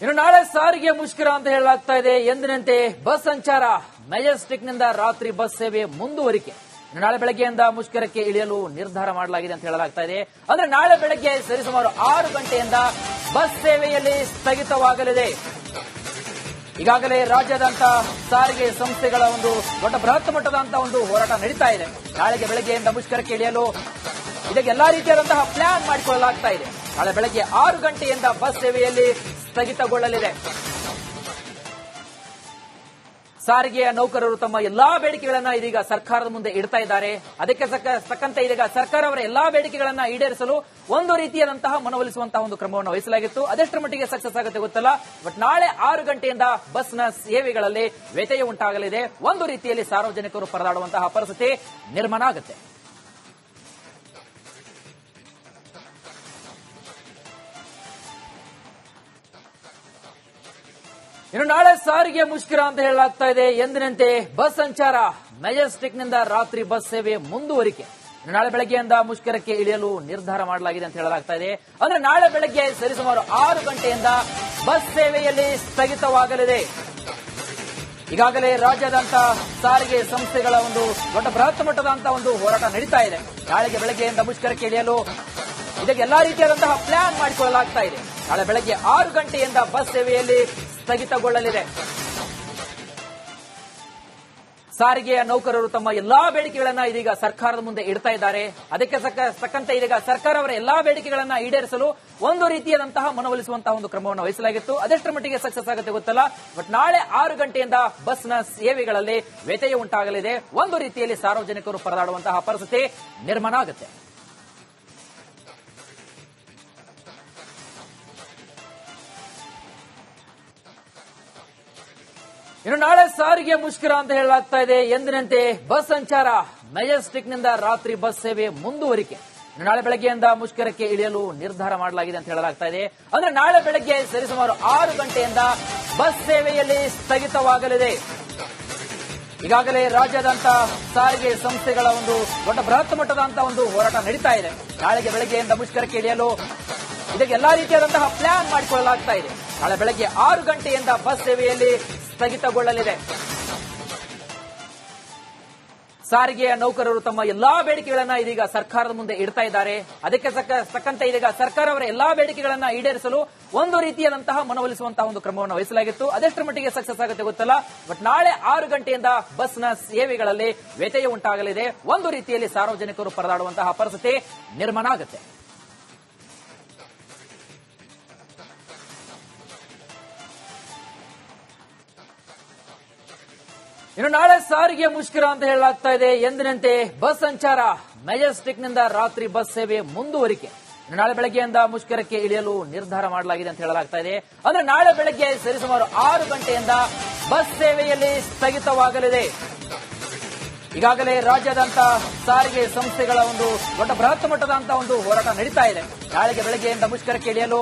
ಇನ್ನು ನಾಳೆ ಸಾರಿಗೆ ಮುಷ್ಕರ ಅಂತ ಹೇಳಲಾಗ್ತಾ ಇದೆ. ಎಂದಿನಂತೆ ಬಸ್ ಸಂಚಾರ ಮೆಜೆಸ್ಟಿಕ್ನಿಂದ ರಾತ್ರಿ ಬಸ್ ಸೇವೆ ಮುಂದುವರಿಕೆ. ನಾಳೆ ಬೆಳಗ್ಗೆಯಿಂದ ಮುಷ್ಕರಕ್ಕೆ ಇಳಿಯಲು ನಿರ್ಧಾರ ಮಾಡಲಾಗಿದೆ ಅಂತ ಹೇಳಲಾಗ್ತಾ ಇದೆ. ಅಂದ್ರೆ ನಾಳೆ ಬೆಳಗ್ಗೆ ಸರಿಸುಮಾರು ಆರು ಗಂಟೆಯಿಂದ ಬಸ್ ಸೇವೆಯಲ್ಲಿ ಸ್ಥಗಿತವಾಗಲಿದೆ. ಈಗಾಗಲೇ ರಾಜ್ಯಾದ್ಯಂತ ಸಾರಿಗೆ ಸಂಸ್ಥೆಗಳ ಒಂದು ದೊಡ್ಡ ಬೃಹತ್ ಮಟ್ಟದಂತ ಒಂದು ಹೋರಾಟ ನಡೀತಾ ಇದೆ. ನಾಳೆಗೆ ಬೆಳಗ್ಗೆಯಿಂದ ಮುಷ್ಕರಕ್ಕೆ ಇಳಿಯಲು ಇದಕ್ಕೆ ಎಲ್ಲಾ ರೀತಿಯಾದಂತಹ ಪ್ಲಾನ್ ಮಾಡಿಕೊಳ್ಳಲಾಗ್ತಾ ಇದೆ. ನಾಳೆ ಬೆಳಗ್ಗೆ ಆರು ಗಂಟೆಯಿಂದ ಬಸ್ ಸೇವೆಯಲ್ಲಿ ಸ್ಥಗಿತಗೊಳ್ಳಲಿದೆ. ಸಾರಿಗೆಯ ನೌಕರರು ತಮ್ಮ ಎಲ್ಲಾ ಬೇಡಿಕೆಗಳನ್ನ ಇದೀಗ ಸರ್ಕಾರದ ಮುಂದೆ ಇಡ್ತಾ ಇದ್ದಾರೆ. ಅದಕ್ಕೆ ತಕ್ಕಂತೆ ಇದೀಗ ಸರ್ಕಾರ ಅವರ ಎಲ್ಲಾ ಬೇಡಿಕೆಗಳನ್ನ ಈಡೇರಿಸಲು ಒಂದು ರೀತಿಯಾದಂತಹ ಮನವೊಲಿಸುವಂತಹ ಒಂದು ಕ್ರಮವನ್ನು ವಹಿಸಲಾಗಿತ್ತು. ಅದೆಷ್ಟರ ಮಟ್ಟಿಗೆ ಸಕ್ಸಸ್ ಆಗುತ್ತೆ ಗೊತ್ತಲ್ಲ. ಬಟ್ ನಾಳೆ ಆರು ಗಂಟೆಯಿಂದ ಬಸ್ನ ಸೇವೆಗಳಲ್ಲಿ ವ್ಯತ್ಯಯ ಉಂಟಾಗಲಿದೆ. ಒಂದು ರೀತಿಯಲ್ಲಿ ಸಾರ್ವಜನಿಕರು ಪರದಾಡುವಂತಹ ಪರಿಸ್ಥಿತಿ ನಿರ್ಮಾಣ ಆಗುತ್ತೆ. ಇನ್ನು ನಾಳೆ ಸಾರಿಗೆ ಮುಷ್ಕರ ಅಂತ ಹೇಳಲಾಗ್ತಾ ಇದೆ. ಎಂದಿನಂತೆ ಬಸ್ ಸಂಚಾರ ಮೆಜೆಸ್ಟಿಕ್ನಿಂದ ರಾತ್ರಿ ಬಸ್ ಸೇವೆ ಮುಂದುವರಿಕೆ. ನಾಳೆ ಬೆಳಗ್ಗೆಯಿಂದ ಮುಷ್ಕರಕ್ಕೆ ಇಳಿಯಲು ನಿರ್ಧಾರ ಮಾಡಲಾಗಿದೆ ಅಂತ ಹೇಳಲಾಗ್ತಾ ಇದೆ. ಅಂದ್ರೆ ನಾಳೆ ಬೆಳಗ್ಗೆ ಸರಿಸುಮಾರು ಆರು ಗಂಟೆಯಿಂದ ಬಸ್ ಸೇವೆಯಲ್ಲಿ ಸ್ಥಗಿತವಾಗಲಿದೆ. ಈಗಾಗಲೇ ರಾಜ್ಯಾದ್ಯಂತ ಸಾರಿಗೆ ಸಂಸ್ಥೆಗಳ ಒಂದು ದೊಡ್ಡ ಬೃಹತ್ ಮಟ್ಟದಂತ ಒಂದು ಹೋರಾಟ ನಡೀತಾ ಇದೆ. ನಾಳೆಗೆ ಬೆಳಗ್ಗೆಯಿಂದ ಮುಷ್ಕರಕ್ಕೆ ಇಳಿಯಲು ಇದಕ್ಕೆ ಎಲ್ಲಾ ರೀತಿಯಾದಂತಹ ಪ್ಲಾನ್ ಮಾಡಿಕೊಳ್ಳಲಾಗ್ತಾ ಇದೆ. ನಾಳೆ ಬೆಳಗ್ಗೆ ಆರು ಗಂಟೆಯಿಂದ ಬಸ್ ಸೇವೆಯಲ್ಲಿ ಸ್ಥಗಿತಗೊಳ್ಳಲಿದೆ. ಸಾರಿಗೆಯ ನೌಕರರು ತಮ್ಮ ಎಲ್ಲಾ ಬೇಡಿಕೆಗಳನ್ನ ಇದೀಗ ಸರ್ಕಾರದ ಮುಂದೆ ಇಡ್ತಾ ಇದ್ದಾರೆ. ಅದಕ್ಕೆ ತಕ್ಕಂತೆ ಇದೀಗ ಸರ್ಕಾರ ಅವರ ಎಲ್ಲಾ ಬೇಡಿಕೆಗಳನ್ನ ಈಡೇರಿಸಲು ಒಂದು ರೀತಿಯಾದಂತಹ ಮನವೊಲಿಸುವಂತಹ ಒಂದು ಕ್ರಮವನ್ನು ವಹಿಸಲಾಗಿತ್ತು. ಅದೆಷ್ಟರ ಮಟ್ಟಿಗೆ ಸಕ್ಸಸ್ ಆಗುತ್ತೆ ಗೊತ್ತಲ್ಲ. ಬಟ್ ನಾಳೆ ಆರು ಗಂಟೆಯಿಂದ ಬಸ್ನ ಸೇವೆಗಳಲ್ಲಿ ವ್ಯತ್ಯಯ ಉಂಟಾಗಲಿದೆ. ಒಂದು ರೀತಿಯಲ್ಲಿ ಸಾರ್ವಜನಿಕರು ಪರದಾಡುವಂತಹ ಪರಿಸ್ಥಿತಿ ನಿರ್ಮಾಣ ಆಗುತ್ತೆ. ಇನ್ನು ನಾಳೆ ಸಾರಿಗೆ ಮುಷ್ಕರ ಅಂತ ಹೇಳಲಾಗ್ತಾ ಇದೆ. ಎಂದಿನಂತೆ ಬಸ್ ಸಂಚಾರ ಮೆಜೆಸ್ಟಿಕ್ನಿಂದ ರಾತ್ರಿ ಬಸ್ ಸೇವೆ ಮುಂದುವರಿಕೆ. ನಾಳೆ ಬೆಳಗ್ಗೆಯಿಂದ ಮುಷ್ಕರಕ್ಕೆ ಇಳಿಯಲು ನಿರ್ಧಾರ ಮಾಡಲಾಗಿದೆ ಅಂತ ಹೇಳಲಾಗ್ತಾ ಇದೆ. ಅಂದ್ರೆ ನಾಳೆ ಬೆಳಗ್ಗೆ ಸರಿಸುಮಾರು ಆರು ಗಂಟೆಯಿಂದ ಬಸ್ ಸೇವೆಯಲ್ಲಿ ಸ್ಥಗಿತವಾಗಲಿದೆ. ಈಗಾಗಲೇ ರಾಜ್ಯಾದ್ಯಂತ ಸಾರಿಗೆ ಸಂಸ್ಥೆಗಳ ಒಂದು ದೊಡ್ಡ ಬೃಹತ್ ಮಟ್ಟದಂತ ಒಂದು ಹೋರಾಟ ನಡೀತಾ ಇದೆ. ನಾಳೆಗೆ ಬೆಳಗ್ಗೆಯಿಂದ ಮುಷ್ಕರಕ್ಕೆ ಇಳಿಯಲು ಇದಕ್ಕೆ ಎಲ್ಲಾ ರೀತಿಯಾದಂತಹ ಪ್ಲಾನ್ ಮಾಡಿಕೊಳ್ಳಲಾಗ್ತಾ ಇದೆ. ನಾಳೆ ಬೆಳಗ್ಗೆ ಆರು ಗಂಟೆಯಿಂದ ಬಸ್ ಸೇವೆಯಲ್ಲಿ ಸ್ಥಗಿತಗೊಳ್ಳಲಿದೆ ಸಾರಿಗೆಯ ನೌಕರರು ತಮ್ಮ ಎಲ್ಲಾ ಬೇಡಿಕೆಗಳನ್ನ ಇದೀಗ ಸರ್ಕಾರದ ಮುಂದೆ ಇಡ್ತಾ ಇದ್ದಾರೆ. ಅದಕ್ಕೆ ತಕ್ಕಂತೆ ಇದೀಗ ಸರ್ಕಾರ ಅವರ ಎಲ್ಲಾ ಬೇಡಿಕೆಗಳನ್ನ ಈಡೇರಿಸಲು ಒಂದು ರೀತಿಯಾದಂತಹ ಮನವೊಲಿಸುವಂತಹ ಒಂದು ಕ್ರಮವನ್ನು ವಹಿಸಲಾಗಿತ್ತು. ಅದೆಷ್ಟರ ಮಟ್ಟಿಗೆ ಸಕ್ಸಸ್ ಆಗುತ್ತೆ ಗೊತ್ತಲ್ಲ. ಬಟ್ ನಾಳೆ ಆರು ಗಂಟೆಯಿಂದ ಬಸ್ನ ಸೇವೆಗಳಲ್ಲಿ ವ್ಯತ್ಯಯ ಉಂಟಾಗಲಿದೆ. ಒಂದು ರೀತಿಯಲ್ಲಿ ಸಾರ್ವಜನಿಕರು ಪರದಾಡುವಂತಹ ಪರಿಸ್ಥಿತಿ ನಿರ್ಮಾಣ ಆಗುತ್ತೆ. ಇನ್ನು ನಾಳೆ ಸಾರಿಗೆ ಮುಷ್ಕರ ಅಂತ ಹೇಳಲಾಗ್ತಾ ಇದೆ. ಎಂದಿನಂತೆ ಬಸ್ ಸಂಚಾರ ಮೆಜೆಸ್ಟಿಕ್ನಿಂದ ರಾತ್ರಿ ಬಸ್ ಸೇವೆ ಮುಂದುವರಿಕೆ. ನಾಳೆ ಬೆಳಗ್ಗೆಯಿಂದ ಮುಷ್ಕರಕ್ಕೆ ಇಳಿಯಲು ನಿರ್ಧಾರ ಮಾಡಲಾಗಿದೆ ಅಂತ ಹೇಳಲಾಗ್ತಾ ಇದೆ. ಅಂದ್ರೆ ನಾಳೆ ಬೆಳಗ್ಗೆ ಸರಿಸುಮಾರು ಆರು ಗಂಟೆಯಿಂದ ಬಸ್ ಸೇವೆಯಲ್ಲಿ ಸ್ಥಗಿತವಾಗಲಿದೆ. ಈಗಾಗಲೇ ರಾಜ್ಯಾದ್ಯಂತ ಸಾರಿಗೆ ಸಂಸ್ಥೆಗಳ ಒಂದು ದೊಡ್ಡ ಬೃಹತ್ ಮಟ್ಟದಂತ ಒಂದು ಹೋರಾಟ ನಡೀತಾ ಇದೆ. ನಾಳೆಗೆ ಬೆಳಗ್ಗೆಯಿಂದ ಮುಷ್ಕರಕ್ಕೆ ಇಳಿಯಲು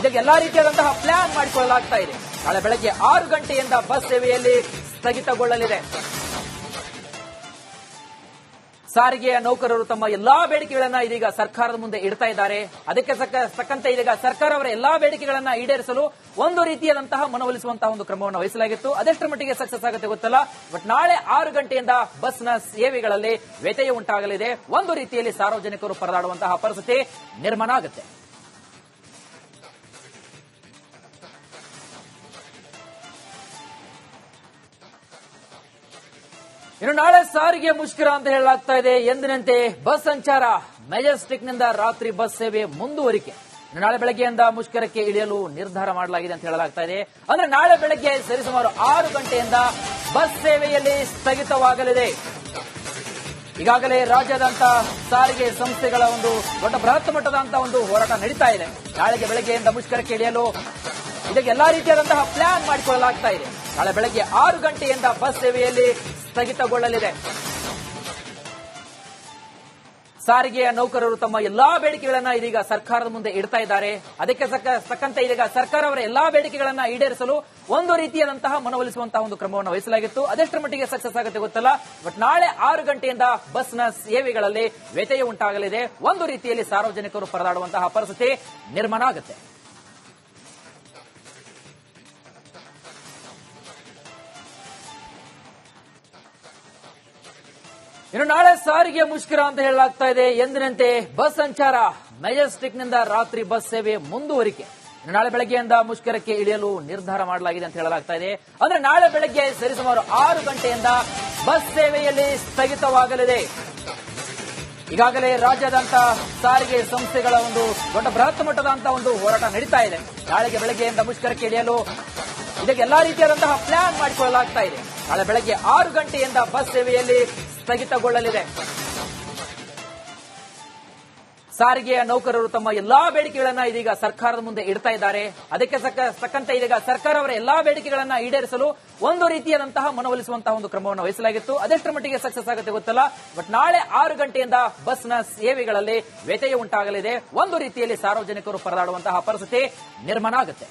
ಇದಕ್ಕೆ ಎಲ್ಲಾ ರೀತಿಯಾದಂತಹ ಪ್ಲಾನ್ ಮಾಡಿಕೊಳ್ಳಲಾಗ್ತಾ ಇದೆ. ನಾಳೆ ಬೆಳಗ್ಗೆ ಆರು ಗಂಟೆಯಿಂದ ಬಸ್ ಸೇವೆಯಲ್ಲಿ ಸ್ಥಗಿತಗೊಳ್ಳಲಿದೆ. ಸಾರಿಗೆಯ ನೌಕರರು ತಮ್ಮ ಎಲ್ಲಾ ಬೇಡಿಕೆಗಳನ್ನ ಇದೀಗ ಸರ್ಕಾರದ ಮುಂದೆ ಇಡ್ತಾ ಇದ್ದಾರೆ. ಅದಕ್ಕೆ ತಕ್ಕಂತೆ ಇದೀಗ ಸರ್ಕಾರ ಅವರ ಎಲ್ಲಾ ಬೇಡಿಕೆಗಳನ್ನ ಈಡೇರಿಸಲು ಒಂದು ರೀತಿಯಾದಂತಹ ಮನವೊಲಿಸುವಂತಹ ಒಂದು ಕ್ರಮವನ್ನು ವಹಿಸಲಾಗಿತ್ತು. ಅದೆಷ್ಟರ ಮಟ್ಟಿಗೆ ಸಕ್ಸಸ್ ಆಗುತ್ತೆ ಗೊತ್ತಲ್ಲ. ಬಟ್ ನಾಳೆ ಆರು ಗಂಟೆಯಿಂದ ಬಸ್ನ ಸೇವೆಗಳಲ್ಲಿ ವ್ಯತ್ಯಯ ಉಂಟಾಗಲಿದೆ. ಒಂದು ರೀತಿಯಲ್ಲಿ ಸಾರ್ವಜನಿಕರು ಪರದಾಡುವಂತಹ ಪರಿಸ್ಥಿತಿ ನಿರ್ಮಾಣ ಆಗುತ್ತೆ. ಇನ್ನು ನಾಳೆ ಸಾರಿಗೆ ಮುಷ್ಕರ ಅಂತ ಹೇಳಲಾಗ್ತಾ ಇದೆ. ಎಂದಿನಂತೆ ಬಸ್ ಸಂಚಾರ ಮೆಜೆಸ್ಟಿಕ್ನಿಂದ ರಾತ್ರಿ ಬಸ್ ಸೇವೆ ಮುಂದುವರಿಕೆ. ನಾಳೆ ಬೆಳಗ್ಗೆಯಿಂದ ಮುಷ್ಕರಕ್ಕೆ ಇಳಿಯಲು ನಿರ್ಧಾರ ಮಾಡಲಾಗಿದೆ ಅಂತ ಹೇಳಲಾಗ್ತಾ ಇದೆ. ಅಂದ್ರೆ ನಾಳೆ ಬೆಳಗ್ಗೆ ಸರಿಸುಮಾರು ಆರು ಗಂಟೆಯಿಂದ ಬಸ್ ಸೇವೆಯಲ್ಲಿ ಸ್ಥಗಿತವಾಗಲಿದೆ. ಈಗಾಗಲೇ ರಾಜ್ಯಾದ್ಯಂತ ಸಾರಿಗೆ ಸಂಸ್ಥೆಗಳ ಒಂದು ದೊಡ್ಡ ಬೃಹತ್ ಮಟ್ಟದಂತ ಒಂದು ಹೋರಾಟ ನಡೀತಾ ಇದೆ. ನಾಳೆಗೆ ಬೆಳಗ್ಗೆಯಿಂದ ಮುಷ್ಕರಕ್ಕೆ ಇಳಿಯಲು ಇದಕ್ಕೆ ಎಲ್ಲಾ ರೀತಿಯಾದಂತಹ ಪ್ಲಾನ್ ಮಾಡಿಕೊಳ್ಳಲಾಗ್ತಾ ಇದೆ. ನಾಳೆ ಬೆಳಗ್ಗೆ ಆರು ಗಂಟೆಯಿಂದ ಬಸ್ ಸೇವೆಯಲ್ಲಿ ಸ್ಥಗಿತಗೊಳ್ಳಲಿದೆ. ಸಾರಿಗೆಯ ನೌಕರರು ತಮ್ಮ ಎಲ್ಲಾ ಬೇಡಿಕೆಗಳನ್ನ ಇದೀಗ ಸರ್ಕಾರದ ಮುಂದೆ ಇಡ್ತಾ ಇದ್ದಾರೆ. ಅದಕ್ಕೆ ತಕ್ಕಂತೆ ಇದೀಗ ಸರ್ಕಾರ ಅವರ ಎಲ್ಲಾ ಬೇಡಿಕೆಗಳನ್ನ ಈಡೇರಿಸಲು ಒಂದು ರೀತಿಯಾದಂತಹ ಮನವೊಲಿಸುವಂತಹ ಒಂದು ಕ್ರಮವನ್ನು ವಹಿಸಲಾಗಿತ್ತು. ಅದೆಷ್ಟರ ಮಟ್ಟಿಗೆ ಸಕ್ಸಸ್ ಆಗುತ್ತೆ ಗೊತ್ತಲ್ಲ. ಬಟ್ ನಾಳೆ ಆರು ಗಂಟೆಯಿಂದ ಬಸ್ನ ಸೇವೆಗಳಲ್ಲಿ ವ್ಯತ್ಯಯ ಉಂಟಾಗಲಿದೆ. ಒಂದು ರೀತಿಯಲ್ಲಿ ಸಾರ್ವಜನಿಕರು ಪರದಾಡುವಂತಹ ಪರಿಸ್ಥಿತಿ ನಿರ್ಮಾಣ ಆಗುತ್ತೆ. ಇನ್ನು ನಾಳೆ ಸಾರಿಗೆ ಮುಷ್ಕರ ಅಂತ ಹೇಳಲಾಗ್ತಾ ಇದೆ. ಎಂದಿನಂತೆ ಬಸ್ ಸಂಚಾರ ಮೆಜೆಸ್ಟಿಕ್ನಿಂದ ರಾತ್ರಿ ಬಸ್ ಸೇವೆ ಮುಂದುವರಿಕೆ. ನಾಳೆ ಬೆಳಗ್ಗೆಯಿಂದ ಮುಷ್ಕರಕ್ಕೆ ಇಳಿಯಲು ನಿರ್ಧಾರ ಮಾಡಲಾಗಿದೆ ಅಂತ ಹೇಳಲಾಗ್ತಾ ಇದೆ. ಅಂದ್ರೆ ನಾಳೆ ಬೆಳಗ್ಗೆ ಸರಿಸುಮಾರು ಆರು ಗಂಟೆಯಿಂದ ಬಸ್ ಸೇವೆಯಲ್ಲಿ ಸ್ಥಗಿತವಾಗಲಿದೆ. ಈಗಾಗಲೇ ರಾಜ್ಯಾದ್ಯಂತ ಸಾರಿಗೆ ಸಂಸ್ಥೆಗಳ ಒಂದು ದೊಡ್ಡ ಬೃಹತ್ ಮಟ್ಟದಂತಹ ಒಂದು ಹೋರಾಟ ನಡೀತಾ ಇದೆ. ನಾಳೆಗೆ ಬೆಳಗ್ಗೆಯಿಂದ ಮುಷ್ಕರಕ್ಕೆ ಇಳಿಯಲು ಇದಕ್ಕೆ ಎಲ್ಲಾ ರೀತಿಯಾದಂತಹ ಪ್ಲಾನ್ ಮಾಡಿಕೊಳ್ಳಲಾಗ್ತಾ ಇದೆ. ನಾಳೆ ಬೆಳಗ್ಗೆ ಆರು ಗಂಟೆಯಿಂದ ಬಸ್ ಸೇವೆಯಲ್ಲಿ ಸ್ಥಗಿತಗೊಳ್ಳಲಿದೆ. ಸಾರಿಗೆಯ ನೌಕರರು ತಮ್ಮ ಎಲ್ಲಾ ಬೇಡಿಕೆಗಳನ್ನ ಇದೀಗ ಸರ್ಕಾರದ ಮುಂದೆ ಇಡ್ತಾ ಇದ್ದಾರೆ. ಅದಕ್ಕೆ ತಕ್ಕಂತೆ ಇದೀಗ ಸರ್ಕಾರ ಅವರ ಎಲ್ಲಾ ಬೇಡಿಕೆಗಳನ್ನ ಈಡೇರಿಸಲು ಒಂದು ರೀತಿಯಾದಂತಹ ಮನವೊಲಿಸುವಂತಹ ಒಂದು ಕ್ರಮವನ್ನು ವಹಿಸಲಾಗಿತ್ತು. ಅದೆಷ್ಟರ ಮಟ್ಟಿಗೆ ಸಕ್ಸಸ್ ಆಗುತ್ತೆ ಗೊತ್ತಲ್ಲ. ಬಟ್ ನಾಳೆ ಆರು ಗಂಟೆಯಿಂದ ಬಸ್ನ ಸೇವೆಗಳಲ್ಲಿ ವ್ಯತ್ಯಯ ಉಂಟಾಗಲಿದೆ. ಒಂದು ರೀತಿಯಲ್ಲಿ ಸಾರ್ವಜನಿಕರು ಪರದಾಡುವಂತಹ ಪರಿಸ್ಥಿತಿ ನಿರ್ಮಾಣ ಆಗುತ್ತೆ.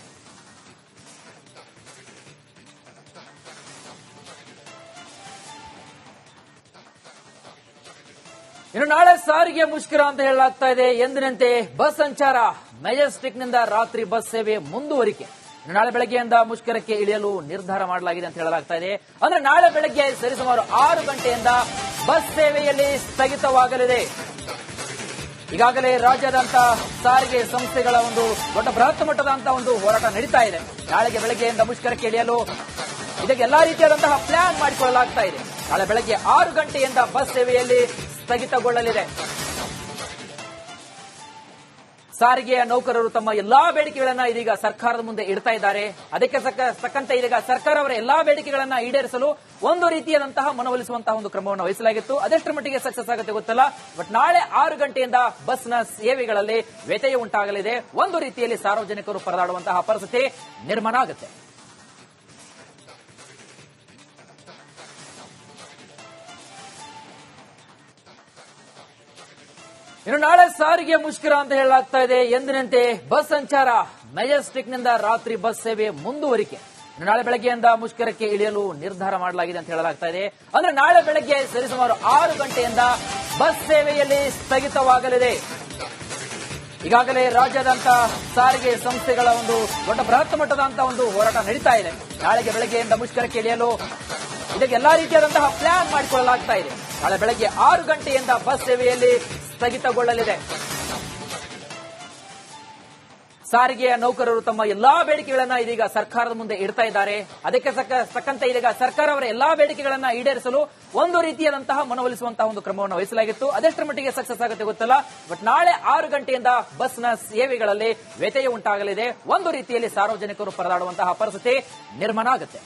ಇನ್ನು ನಾಳೆ ಸಾರಿಗೆ ಮುಷ್ಕರ ಅಂತ ಹೇಳಲಾಗ್ತಾ ಇದೆ. ಎಂದಿನಂತೆ ಬಸ್ ಸಂಚಾರ ಮೆಜೆಸ್ಟಿಕ್ನಿಂದ ರಾತ್ರಿ ಬಸ್ ಸೇವೆ ಮುಂದುವರಿಕೆ. ನಾಳೆ ಬೆಳಗ್ಗೆಯಿಂದ ಮುಷ್ಕರಕ್ಕೆ ಇಳಿಯಲು ನಿರ್ಧಾರ ಮಾಡಲಾಗಿದೆ ಅಂತ ಹೇಳಲಾಗ್ತಾ ಇದೆ. ಅಂದ್ರೆ ನಾಳೆ ಬೆಳಗ್ಗೆ ಸರಿಸುಮಾರು ಆರು ಗಂಟೆಯಿಂದ ಬಸ್ ಸೇವೆಯಲ್ಲಿ ಸ್ಥಗಿತವಾಗಲಿದೆ. ಈಗಾಗಲೇ ರಾಜ್ಯಾದ್ಯಂತ ಸಾರಿಗೆ ಸಂಸ್ಥೆಗಳ ಒಂದು ದೊಡ್ಡ ಬೃಹತ್ ಮಟ್ಟದಂತಹ ಒಂದು ಹೋರಾಟ ನಡೀತಾ ಇದೆ. ನಾಳೆಗೆ ಬೆಳಗ್ಗೆಯಿಂದ ಮುಷ್ಕರಕ್ಕೆ ಇಳಿಯಲು ಇದಕ್ಕೆ ಎಲ್ಲಾ ರೀತಿಯಾದಂತಹ ಪ್ಲಾನ್ ಮಾಡಿಕೊಳ್ಳಲಾಗ್ತಾ ಇದೆ. ನಾಳೆ ಬೆಳಗ್ಗೆ ಆರು ಗಂಟೆಯಿಂದ ಬಸ್ ಸೇವೆಯಲ್ಲಿ ಸ್ಥಗಿತಗೊಳ್ಳಲಿದೆ. ಸಾರಿಗೆಯ ನೌಕರರು ತಮ್ಮ ಎಲ್ಲಾ ಬೇಡಿಕೆಗಳನ್ನ ಇದೀಗ ಸರ್ಕಾರದ ಮುಂದೆ ಇಡ್ತಾ ಇದ್ದಾರೆ. ಅದಕ್ಕೆ ತಕ್ಕಂತೆ ಇದೀಗ ಸರ್ಕಾರ ಅವರ ಎಲ್ಲಾ ಬೇಡಿಕೆಗಳನ್ನ ಈಡೇರಿಸಲು ಒಂದು ರೀತಿಯಾದಂತಹ ಮನವೊಲಿಸುವಂತಹ ಒಂದು ಕ್ರಮವನ್ನು ವಹಿಸಲಾಗಿತ್ತು. ಅದೆಷ್ಟರ ಮಟ್ಟಿಗೆ ಸಕ್ಸಸ್ ಆಗುತ್ತೆ ಗೊತ್ತಲ್ಲ. ಬಟ್ ನಾಳೆ ಆರು ಗಂಟೆಯಿಂದ ಬಸ್ನ ಸೇವೆಗಳಲ್ಲಿ ವ್ಯತ್ಯಯ ಉಂಟಾಗಲಿದೆ. ಒಂದು ರೀತಿಯಲ್ಲಿ ಸಾರ್ವಜನಿಕರು ಪರದಾಡುವಂತಹ ಪರಿಸ್ಥಿತಿ ನಿರ್ಮಾಣ ಆಗುತ್ತೆ. ಇನ್ನು ನಾಳೆ ಸಾರಿಗೆ ಮುಷ್ಕರ ಅಂತ ಹೇಳಲಾಗ್ತಾ ಇದೆ. ಎಂದಿನಂತೆ ಬಸ್ ಸಂಚಾರ ಮೆಜೆಸ್ಟಿಕ್ನಿಂದ ರಾತ್ರಿ ಬಸ್ ಸೇವೆ ಮುಂದುವರಿಕೆ. ನಾಳೆ ಬೆಳಗ್ಗೆಯಿಂದ ಮುಷ್ಕರಕ್ಕೆ ಇಳಿಯಲು ನಿರ್ಧಾರ ಮಾಡಲಾಗಿದೆ ಅಂತ ಹೇಳಲಾಗ್ತಾ ಇದೆ. ಅಂದ್ರೆ ನಾಳೆ ಬೆಳಗ್ಗೆ ಸರಿಸುಮಾರು ಆರು ಗಂಟೆಯಿಂದ ಬಸ್ ಸೇವೆಯಲ್ಲಿ ಸ್ಥಗಿತವಾಗಲಿದೆ. ಈಗಾಗಲೇ ರಾಜ್ಯಾದ್ಯಂತ ಸಾರಿಗೆ ಸಂಸ್ಥೆಗಳ ಒಂದು ದೊಡ್ಡ ಬೃಹತ್ ಮಟ್ಟದಂತ ಒಂದು ಹೋರಾಟ ನಡೀತಾ ಇದೆ. ನಾಳೆಗೆ ಬೆಳಗ್ಗೆಯಿಂದ ಮುಷ್ಕರಕ್ಕೆ ಇಳಿಯಲು ಇದಕ್ಕೆ ಎಲ್ಲಾ ರೀತಿಯಾದಂತಹ ಪ್ಲಾನ್ ಮಾಡಿಕೊಳ್ಳಲಾಗ್ತಾ ಇದೆ. ನಾಳೆ ಬೆಳಗ್ಗೆ ಆರು ಗಂಟೆಯಿಂದ ಬಸ್ ಸೇವೆಯಲ್ಲಿ ಸ್ಥಗಿತಗೊಳ್ಳಲಿದೆ. ಸಾರಿಗೆಯ ನೌಕರರು ತಮ್ಮ ಎಲ್ಲಾ ಬೇಡಿಕೆಗಳನ್ನ ಇದೀಗ ಸರ್ಕಾರದ ಮುಂದೆ ಇಡ್ತಾ ಇದ್ದಾರೆ. ಅದಕ್ಕೆ ತಕ್ಕಂತೆ ಇದೀಗ ಸರ್ಕಾರ ಅವರ ಎಲ್ಲಾ ಬೇಡಿಕೆಗಳನ್ನ ಈಡೇರಿಸಲು ಒಂದು ರೀತಿಯಾದಂತಹ ಮನವೊಲಿಸುವಂತಹ ಒಂದು ಕ್ರಮವನ್ನು ವಹಿಸಲಾಗಿತ್ತು. ಅದೆಷ್ಟರ ಮಟ್ಟಿಗೆ ಸಕ್ಸಸ್ ಆಗುತ್ತೆ ಗೊತ್ತಲ್ಲ. ಬಟ್ ನಾಳೆ ಆರು ಗಂಟೆಯಿಂದ ಬಸ್ನ ಸೇವೆಗಳಲ್ಲಿ ವ್ಯತ್ಯಯ ಉಂಟಾಗಲಿದೆ. ಒಂದು ರೀತಿಯಲ್ಲಿ ಸಾರ್ವಜನಿಕರು ಪರದಾಡುವಂತಹ ಪರಿಸ್ಥಿತಿ ನಿರ್ಮಾಣ ಆಗುತ್ತೆ.